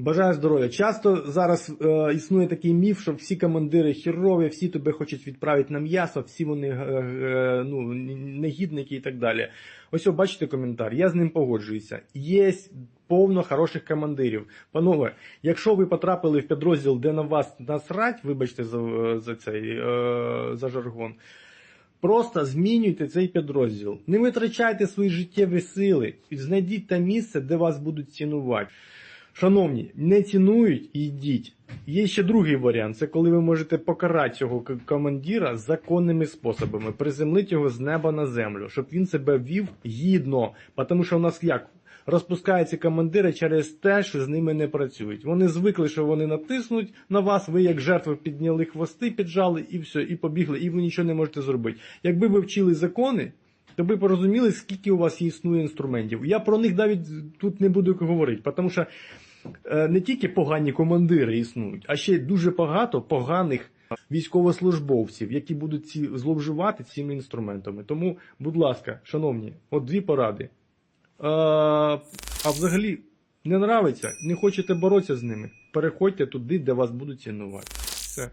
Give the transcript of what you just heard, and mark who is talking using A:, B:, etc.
A: Бажаю здоров'я. Часто зараз е, існує такий міф, що всі командири херові, всі тебе хочуть відправити на м'ясо, всі вони е, е, ну, негідники і так далі. Ось о, бачите коментар, я з ним погоджуюся. Є повно хороших командирів. Панове, якщо ви потрапили в підрозділ, де на вас насрать, вибачте за, за цей е, за жаргон. Просто змінюйте цей підрозділ. Не витрачайте свої життєві сили. Знайдіть те місце, де вас будуть цінувати. Шановні, не цінують йдіть. Є ще другий варіант: це коли ви можете покарати цього командира законними способами, приземлити його з неба на землю, щоб він себе вів гідно. Тому що у нас як? Розпускаються командири через те, що з ними не працюють. Вони звикли, що вони натиснуть на вас, ви як жертви підняли хвости, піджали і все, і побігли, і ви нічого не можете зробити. Якби ви вчили закони, то ви порозуміли, скільки у вас існує інструментів. Я про них навіть тут не буду говорити, тому що не тільки погані командири існують, а ще дуже багато поганих військовослужбовців, які будуть ці зловживати цими інструментами. Тому, будь ласка, шановні, от дві поради. Е, а взагалі не нравиться, не хочете боротися з ними, переходьте туди, де вас будуть цінувати.